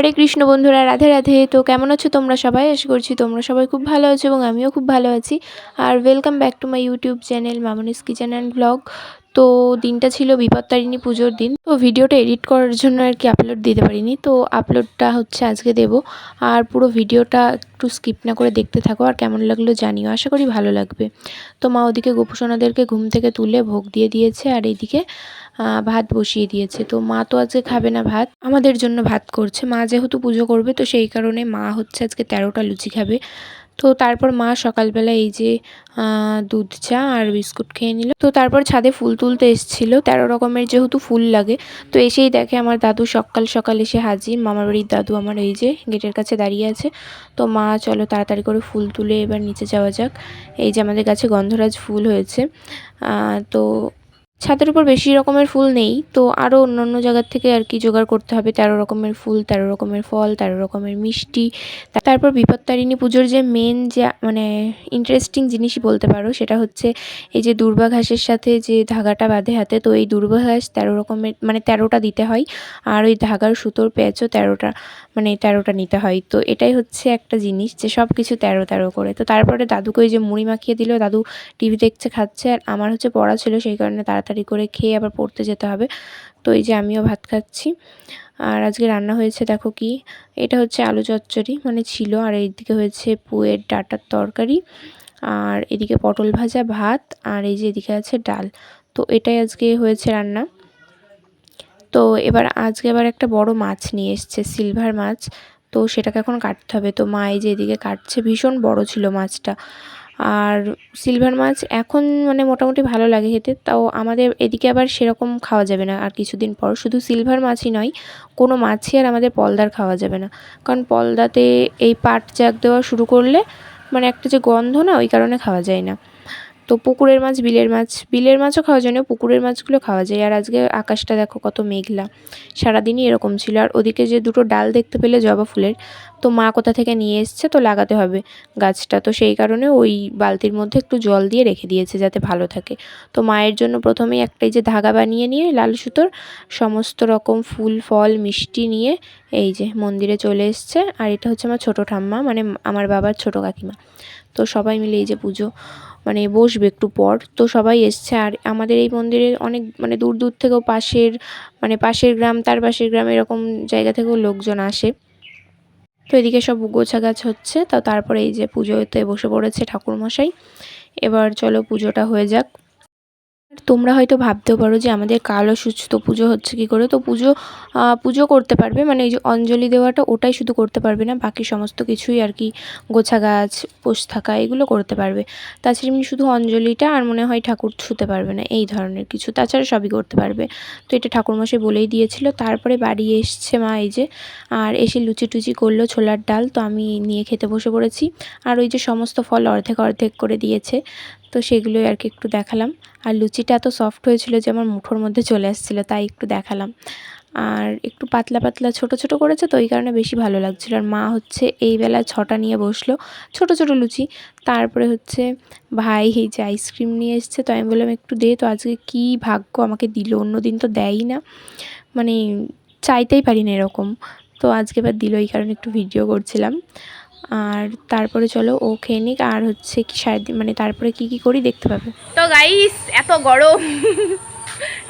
হরে কৃষ্ণ বন্ধুরা, রাধে রাধে। তো কেমন আছো তোমরা সবাই? আশা করছি তোমরা সবাই খুব ভালো আছো এবং আমিও খুব ভালো আছি। আর welcome back to my YouTube channel Mamoni's kitchen and blog তো দিনটা ছিল বিপত্তারিণী পুজোর দিন। তো ভিডিওটা এডিট করার জন্য আর কি আপলোড দিতে পারিনি। তো আপলোডটা হচ্ছে আজকে দেব। আর পুরো ভিডিওটা একটু স্কিপ না করে দেখতে থাকো। আর কেমন লাগল জানিও। আশা করি ভালো লাগবে। তো মা ওদিকে গোপুসোনাদেরকে ঘুম থেকে তুলে ভোগ দিয়ে দিয়েছে। আর এইদিকে ভাত বসিয়ে দিয়েছে। তো মা তো আজকে খাবে না ভাত। আমাদের জন্য ভাত করছে। মা যেহেতু পুজো করবে, তো সেই কারণে মা হচ্ছে আজকে তেরোটা লুচি খাবে। তো তারপর মা সকালবেলা এই যে দুধ চা আর বিস্কুট খেয়ে নিল। তো তারপর ছাদে ফুল তুলতে এসেছিল। তেরো রকমের যেহেতু ফুল লাগে, তো এসেই দেখে আমার দাদু সকাল সকাল এসে হাজির। মামার বাড়ির দাদু আমার এই যে গেটের কাছে দাঁড়িয়ে আছে। তো মা, চলো তাড়াতাড়ি করে ফুল তুলে এবার নিচে যাওয়া যাক। এই যে আমাদের কাছে গন্ধরাজ ফুল হয়েছে। তো ছাদের উপর বেশি রকমের ফুল নেই, তো আরও অন্য অন্য জায়গার থেকে আর কি জোগাড় করতে হবে। তেরো রকমের ফুল, তেরো রকমের ফল, তেরো রকমের মিষ্টি তারপর বিপত্তারিণী পুজোর যে মেন যে মানে ইন্টারেস্টিং জিনিসই বলতে পারো, সেটা হচ্ছে এই যে দুর্বা ঘাসের সাথে যে ধাগাটা বাঁধে হাতে, তো এই দুর্বা ঘাস তেরো রকমের মানে তেরোটা দিতে হয়, আর ওই ধাগার, সুতোর প্যাচও তেরোটা মানে তেরোটা নিতে হয়। তো এটাই হচ্ছে একটা জিনিস যে সব কিছু তেরো তেরো করে। তো তারপরে দাদুকে ওই যে মুড়ি মাখিয়ে দিল, দাদু টিভি দেখছে, খাচ্ছে, আর আমার হচ্ছে পড়া ছিল, সেই কারণে তাড়াতাড়ি করে খেয়ে আবার পড়তে যেতে হবে। তো এই যে আমিও ভাত খাচ্ছি। আর আজকে রান্না হয়েছে দেখো কি? এটা হচ্ছে আলু চচ্চড়ি মানে ছিল। আর এইদিকে হয়েছে পুয়ের ডাটার তরকারি। আর এদিকে পটল ভাজা, ভাত। আর এই যে এদিকে আছে ডাল। তো এটাই আজকে হয়েছে রান্না। তো এবার আজকে আবার একটা বড় মাছ নিয়ে এসছে, সিলভার মাছ। তো সেটাকে এখন কাটতে হবে। তো মা এই যে এদিকে কাটছে, ভীষণ বড় ছিল মাছটা। আর সিলভার মাছ এখন মানে মোটামুটি ভালো লাগে খেতে, তাও আমাদের এদিকে আবার সেরকম খাওয়া যাবে না। আর কিছুদিন পর শুধু সিলভার মাছই নয়, কোনো মাছই আর আমাদের পলদার খাওয়া যাবে না। কারণ পলদাতে এই পাট জাগ দেওয়া শুরু করলে মানে একটা যে গন্ধ না, ওই কারণে খাওয়া যায় না। তো পুকুরের মাছ, বিলের মাছ। বিলের মাছও খাওয়া যায় না পুকুরের মাছগুলো খাওয়া যায়। আর আজকে আকাশটা দেখো কত মেঘলা। সারাদিনই এরকম ছিল। আর ওদিকে যে দুটো ডাল দেখতে পেলে জবা ফুলের, তো মা কোথা থেকে নিয়ে এসছে তো লাগাতে হবে গাছটা। তো সেই কারণে ওই বালতির মধ্যে একটু জল দিয়ে রেখে দিয়েছে যাতে ভালো থাকে। তো মায়ের জন্য প্রথমেই একটাই যে ধাগা বানিয়ে নিয়ে, লাল সুতোর সমস্ত রকম ফুল, ফল, মিষ্টি নিয়ে এই যে মন্দিরে চলে এসছে। আর এটা হচ্ছে আমার ছোটো ঠাম্মা মানে আমার বাবার ছোটো কাকিমা। তো সবাই মিলে এই যে পুজো মানে বসবে একটু পর। তো সবাই এসছে আর আমাদের এই মন্দিরে অনেক মানে দূর দূর থেকেও পাশের মানে পাশের গ্রাম, তার পাশের গ্রাম এরকম জায়গা থেকেও লোকজন আসে। তো এদিকে সব গোছা গাছ হচ্ছে। তো তারপরে এই যে পুজোতে বসে পড়েছে ঠাকুরমশাই। এবার চলো পুজোটা হয়ে যাক। তোমরা হয়তো ভাবতেও পারো যে আমাদের কালো সুস্থ পুজো হচ্ছে কি করে? তো পুজো পুজো করতে পারবে মানে এই যে অঞ্জলি দেওয়াটা ওটাই শুধু করতে পারবে না, বাকি সমস্ত কিছুই আর কি গোছা গাছ, পোষ থাকা এগুলো করতে পারবে। তাছাড়া এমনি শুধু অঞ্জলিটা আর মনে হয় ঠাকুর ছুতে পারবে না, এই ধরনের কিছু, তাছাড়া সবই করতে পারবে। তো এটা ঠাকুরমশাই বলেই দিয়েছিল, তারপরে বাড়ি এসছে মা এই যে, আর এসে লুচি টুচি করল ছোলার ডাল, তো আমি নিয়ে খেতে বসে পড়েছি। আর ওই যে সমস্ত ফল অর্ধেক অর্ধেক করে দিয়েছে তো সেগুলোই আর কি একটু দেখালাম। আর লুচিটা এত সফট হয়েছিল যে আমার মুঠোর মধ্যে চলে আসছিল, তাই একটু দেখালাম। আর একটু পাতলা পাতলা, ছোট ছোট করেছে তো ওই কারণে বেশি ভালো লাগছিল। আর মা হচ্ছে এই বেলা ছটা নিয়ে বসল, ছোট ছোট লুচি। তারপরে হচ্ছে ভাই এই যে আইসক্রিম নিয়ে এসছে, তো আমি বললাম, একটু দে তো, আজকে কী ভাগ্য আমাকে দিল? অন্য দিন তো দেয়ই না। মানে চাইতেই পারি না এরকম। তো আজকে এবার দিল, এই কারণে একটু ভিডিও করছিলাম। আর তারপরে চলো ও খেয়ে নিক আর হচ্ছে কি সারাদিন মানে তারপরে কি কি করি দেখতে পাবে। তো গাইস এত গরম।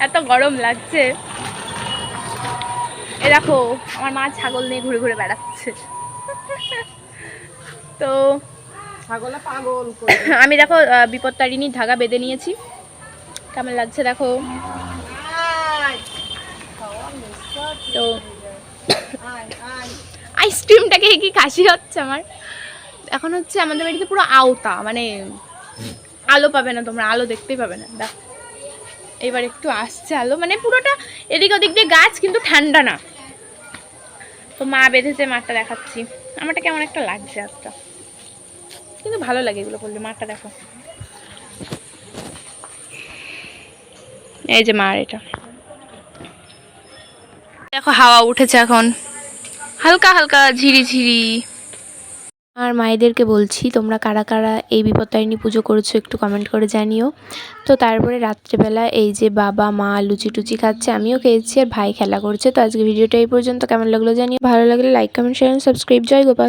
এত গরম লাগছে। এ দেখো আমার মা ছাগল নিয়ে ঘুরে ঘুরে বেড়াচ্ছে। তো আমি দেখো বিপত্তারিণীর ধাগা বেঁধে নিয়েছি। কেমন লাগছে দেখো? তো আইসক্রিমটাকে কি কাশি হচ্ছে আমার? এখন হচ্ছে আমাদের বাড়িতে পুরো আওতা মানে আলো পাবে না তোমরা, আলো দেখতেই পাবে না। দেখ, এবার একটু আসছে আলো মানে পুরোটা এদিক ওদিক দিয়ে গাছ, কিন্তু ঠান্ডা না। তো মা বেঁধেছে মাঠটা দেখাচ্ছি। আমারটা কেমন একটা লাগছে আজটা কিন্তু ভালো লাগে এগুলো করলে মাঠটা দেখো। এই যে মার এটা। দেখো, হাওয়া উঠেছে এখন। হালকা হালকা ঝিরি ঝিরি। আর মায়েদেরকে বলছি, তোমরা কারা কারা এই বিপত্তারিণী পুজো করেছ একটু কমেন্ট করে জানিও। তো তারপরে রাত্রেবেলা এই যে বাবা, মা লুচি টুচি খাচ্ছে, আমিও খেয়েছি আর ভাই খেলা করছে। তো আজকে ভিডিওটা এই পর্যন্ত। কেমন লাগল জানিও। ভালো লাগলে like comment share subscribe Joy Gopal.